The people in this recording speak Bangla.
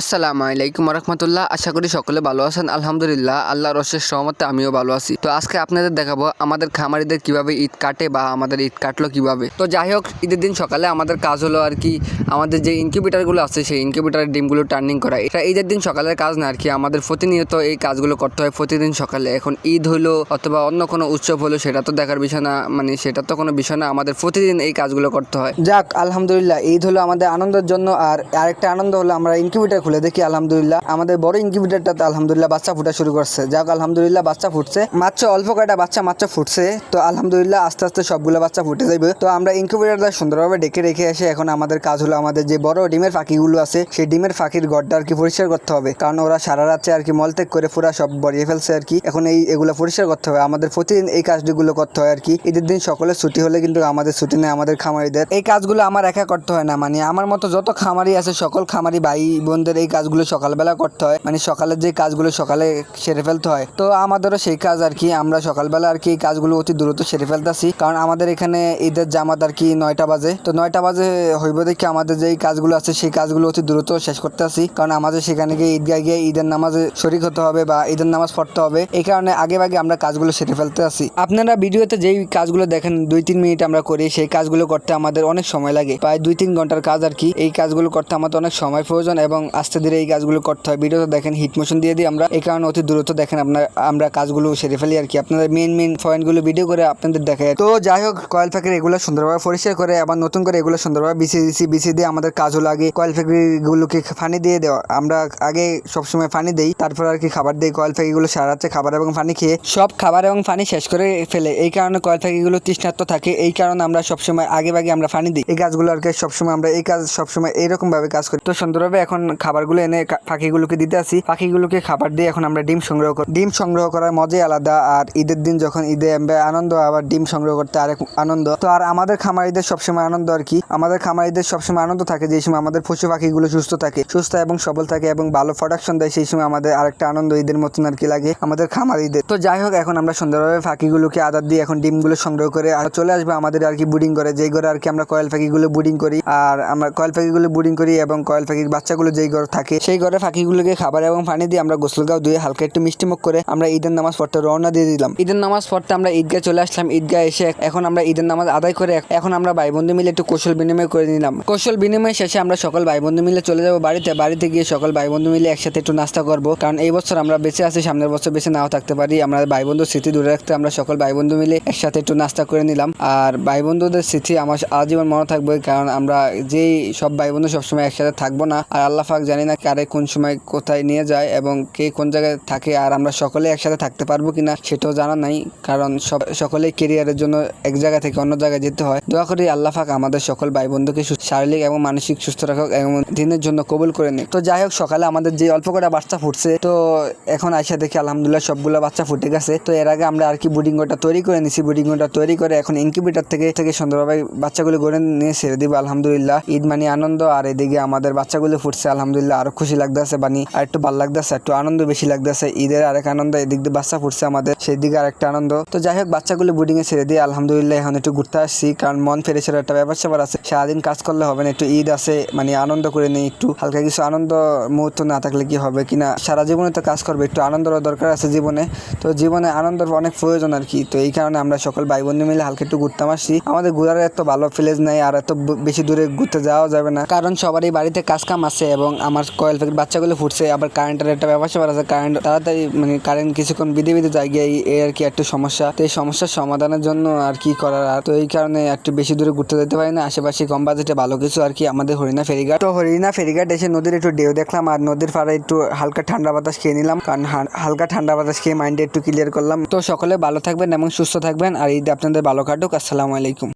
আসসালামু আলাইকুম রহমতুল্লাহ আশা করি সকলে ভালো আছেন। আলহামদুলিল্লাহ, আল্লাহর অশেষ সহমতে আমিও ভালো আছি। তো আজকে আপনাদের দেখাবো আমাদের খামারিদের কীভাবে ঈদ কাটে বা আমাদের ঈদ কাটলো কীভাবে। তো যাই হোক, ঈদের দিন সকালে আমাদের কাজ হলো আর কি, আমাদের যে ইনকিউবেটারগুলো আছে, সেই ইনকিউবেটারের ডিমগুলো টার্নিং করা। এটা ঈদের দিন সকালের কাজ না আর কি, আমাদের প্রতিনিয়ত এই কাজগুলো করতে হয় প্রতিদিন সকালে। এখন ঈদ হলো অথবা অন্য কোনো উৎসব হলো, সেটা তো দেখার বিষয় না মানে সেটা তো কোনো বিষয় না, আমাদের প্রতিদিন এই কাজগুলো করতে হয়। যাক, আলহামদুলিল্লাহ, ঈদ হলো আমাদের আনন্দের জন্য, আর আরেকটা আনন্দ হলো আমরা ইনকিউবেটার খুলে দেখি, আলহামদুলিল্লাহ। আমাদের বড় ইনকিউবেটারটাতে আলহামদুলিল্লাহ বাচ্চা ফুটা শুরু করছে। যাক আলহামদুলিল্লাহ বাচ্চা ফুটছে। মাত্র অল্প কয়টা বাচ্চা মাত্র ফুটছে। তো আলহামদুলিল্লাহ আস্তে আস্তে সবগুলো বাচ্চা ফুটে যাবে তো আমরা ইনকিউবেটারটা সুন্দরভাবে ডেকে রেখে এসে এখন আমাদের কাজ হলো আমাদের যে বড় ডিমের ফাঁকিগুলো আছে, সেই ডিমের ফাঁকির গড়টা আর কি পরিষ্কার করতে হবে। কারণ ওরা সারা রাত্রে আর কি মলত্যাগ করে পুরা সব বড়িয়ে ফেলছে আর কি। এখন এই, এগুলো পরিষ্কার করতে হবে। আমাদের প্রতিদিন এই কাজগুলো করতে হয় আর কি। ঈদের দিন সকলে ছুটি হলে কিন্তু আমাদের ছুটি নেই আমাদের খামারিদের। এই কাজগুলো আমার একা করতে হয় না। মানে আমার মতো যত খামারি আছে, সকল খামারি ভাই বোনদের এই কাজগুলো সকালবেলা করতে হয়। মানে সকালের যে কাজগুলো সকালে সেরে ফেলতে হয়। তো আমাদেরও সেই কাজ আর কি। আমরা সকালবেলা আর কি এই কাজগুলো অতি দ্রুত সেরে ফেলতেছি। কারণ আমাদের এখানে ঈদের জামাত আর কি নয়টা বাজে। তো নয়টা বাজে হইব দেখি আমাদের যে কাজগুলো আছে, সেই কাজগুলো অতি দ্রুত শেষ করতে আসি কারণ আমাদের সেখানে গিয়ে ঈদগাহ গিয়ে ঈদের নামাজে শরিক হতে হবে বা ঈদের নামাজ পড়তে হবে। এই কারণে আগে ভাগে আমরা কাজগুলো সেরে ফেলতে আসি আপনারা ভিডিওতে যেই কাজগুলো দেখেন দুই তিন মিনিট আমরা করি, সেই কাজগুলো করতে আমাদের অনেক সময় লাগে। প্রায় দুই তিন ঘণ্টার কাজ আর কি। এই কাজগুলো করতে আমাদের অনেক সময় প্রয়োজন এবং আস্তে ধীরে এই কাজগুলো করতে হয়। ভিডিওতে দেখেন হিট মোশন দিয়ে দিই আমরা, এই কারণে অতি দূরত্ব দেখেন আপনার আমরা কাজগুলো সেরে ফেলি আর কি। আপনাদের মেন মেন পয়েন্টগুলো ভিডিও করে আপনাদের দেখায় তো যাই হোক কয়েল ফ্যাক্টরি এগুলো সুন্দরভাবে পরিষ্কার করে, আবার নতুন করে এগুলো সুন্দরভাবে বিছিয়ে দিচ্ছি বিছিয়ে দিয়ে আমাদের কাজ হলো আগে কয়েল ফ্যাক্টরিগুলোকে পানি দিয়ে দেওয়া। আমরা আগে সবসময় পানি দেই, তারপর আর কি খাবার দিই। কয়েল ফ্যাক্টরিগুলো সারাচ্ছে খাবার এবং পানি খেয়ে সব খাবার এবং পানি শেষ করে ফেলে। এই কারণে কয়েল ফ্যাক্টরিগুলো তৃষ্ণার্ত থাকে। এই কারণে আমরা সবসময় আগে ভাগে আমরা পানি দিই। এই গাছগুলো আর কি সবসময় আমরা, এই কাজ সবসময় এইরকম ভাবে কাজ করি। তো সুন্দরভাবে এখন খাবারগুলো এনে পাখিগুলোকে দিতে আসি। পাখিগুলোকে খাবার দিয়ে এখন আমরা ডিম সংগ্রহ করি ডিম সংগ্রহ করার মজাই আলাদা। আর ঈদের দিন যখন ঈদে আনন্দ, আবার ডিম সংগ্রহ করতে আরেক আনন্দ। তো আর আমাদের খামারিদের সবসময় আনন্দ আর কি? আমাদের খামারিদের সবসময় আনন্দ থাকে যে সময় আমাদের পশু পাখিগুলো সুস্থ থাকে, সুস্থ এবং সবল থাকে এবং ভালো প্রোডাকশন দেয়, সেই সময় আমাদের আরেকটা আনন্দ ঈদের মতন আর কি লাগে আমাদের খামারিদের। তো যাই হোক, এখন আমরা সুন্দরভাবে পাখিগুলোকে আদার দিয়ে এখন ডিমগুলো সংগ্রহ করে আর চলে আসবে আমাদের আর কি বুডিং করে। যেই ঘরে আর কি আমরা কয়েল পাখিগুলো বুডিং করি, আর আমরা কয়েল পাখিগুলো বুডিং করি এবং কয়েল পাখির বাচ্চাগুলো যেই ঘরে থাকে। সেই ঘরে পাখিগুলোকে খাবার এবং পানি দিয়ে আমরা গোসল গাও ধুয়ে হালকা একটু মিষ্টি মুখ করে আমরা ঈদের নামাজ পড়তে রওনা দিয়ে দিলাম। ঈদের নামাজ পড়তে আমরা ঈদগাহ চলে আসলাম। ঈদগাহ এসে এখন আমরা ঈদের নামাজ আদায় করে এখন আমরা ভাই বন্ধু মিলে একটু কৌশল বিনিময় করে নিলাম। কৌশল বিনিময় শেষে আমরা সকল ভাই বন্ধু মিলে চলে যাব বাড়িতে। বাড়িতে গিয়ে সকল ভাই বন্ধু মিলে একসাথে একটু নাস্তা করব। কারণ এই বছর আমরা বেঁচে আছি, সামনের বছর বেঁচে নাও থাকতে পারি। আমরা ভাই বন্ধুর স্মৃতি দূরে রাখতে আমরা সকল ভাই বন্ধু মিলে একসাথে একটু নাস্তা করে নিলাম। আর ভাই বন্ধুদের স্মৃতি আমার আজীবন মনে থাকবে, কারণ আমরা যেই সব ভাই বন্ধু সবসময় একসাথে থাকব না। আর আল্লাহ পাক জানি না কারে কোন সময় কোথায় নিয়ে যায় এবং কে কোন জায়গায় থাকে আর আমরা সকলে একসাথে থাকতে পারব কিনা সেটাও জানা নাই। কারণ সব, সকলেই কেরিয়ারের জন্য এক জায়গা থেকে অন্য জায়গায় যেতে হয়। দোয়া করি আল্লাহ পাক আমাদের সকল ভাই বন্ধুকে শারীরিক এবং মানসিক সুস্থ রাখুক এবং দিনের জন্য কবুল করে নিক। তো যাই হোক, সকালে আমাদের যে অল্প করে বাচ্চা ফুটছে, তো এখন আইসা দেখি আলহামদুলিল্লাহ সবগুলো বাচ্চা ফুটে গেছে। তো এর আগে আমরা আর কি বুডিংটা তৈরি করে নিছি। বুডিংটা তৈরি করে এখন ইনকিউবেটার থেকে থেকে সুন্দরভাবে বাচ্চাগুলো গড়ে নিয়ে ছেড়ে দিব। আলহামদুলিল্লাহ, ঈদ মানে আনন্দ। আর এদিকে আমাদের বাচ্চাগুলো ফুটছে, আলহামদুলিল্লাহ। আরও খুশি লাগতেছে বানি আর একটু ভালো লাগতেছে, একটু আনন্দ বেশি লাগতেছে। ঈদের আরেক আনন্দ এদিক দিয়ে বাচ্চা ফুটছে আমাদের সেই দিকে আরেকটা আনন্দ। তো যাই হোক, বাচ্চাগুলো বুডিং এ ছেড়ে দিয়ে আলহামদুলিল্লাহ এখন একটু ঘুরতে আসছি, কারণ মন ফেরেছের একটা ব্যাপার স্যাপার আছে। সারাদিন কাজ করলে হবে না, একটু ঈদ আছে মানে আনন্দ করে নেই একটু। হালকা কিছু আনন্দ মুহূর্ত না থাকলে কি হবে কিনা, সারা জীবনে তো কাজ করবে, একটু আনন্দের দরকার আছে জীবনে। তো জীবনে আনন্দের অনেক প্রয়োজন আর কি, তো এই কারণে আমরা সকল ভাই বন্ধু মিলে হালকা একটু ঘুরতাম আসছি। আমাদের ঘুরার এত ভালো প্লেস নাই, আর এত বেশি দূরে ঘুরতে যাওয়া যাবে না, কারণ সবারই বাড়িতে কাজ কাম আছে এবং আমার কয়েল প্যাকেট বাচ্চাগুলো ফুটছে, আবার কারেন্টের একটা ব্যাপার স্যাপার আছে কারেন্ট তাড়াতাড়ি মানে কারেন্ট কিছুক্ষণ বিধে বিধে যায় গিয়ে এই আর কি একটু সমস্যা। তো এই সমস্যার সমাধানের জন্য আর কি করার? আর তো এই কারণে একটু বেশি দূরে ঘুরতে যেতে পারি না, আশেপাশে কম বাজেটে ভালো কিছু আর কি আমাদের হরিণা ফেরিঘাট। তো হরিণা ফেরিঘাট এসে নদীর একটু ঢেউ দেখলাম, আর নদীর পাড়ে একটু হালকা ঠান্ডা বাতাস খেয়ে নিলাম, কারণ হালকা ঠান্ডা বাতাস খেয়ে মাইন্ডে একটু ক্লিয়ার করলাম। তো সকলে ভালো থাকবেন এবং সুস্থ থাকবেন, আর ঈদ আপনাদের ভালো কাটুক। আসসালামু আলাইকুম।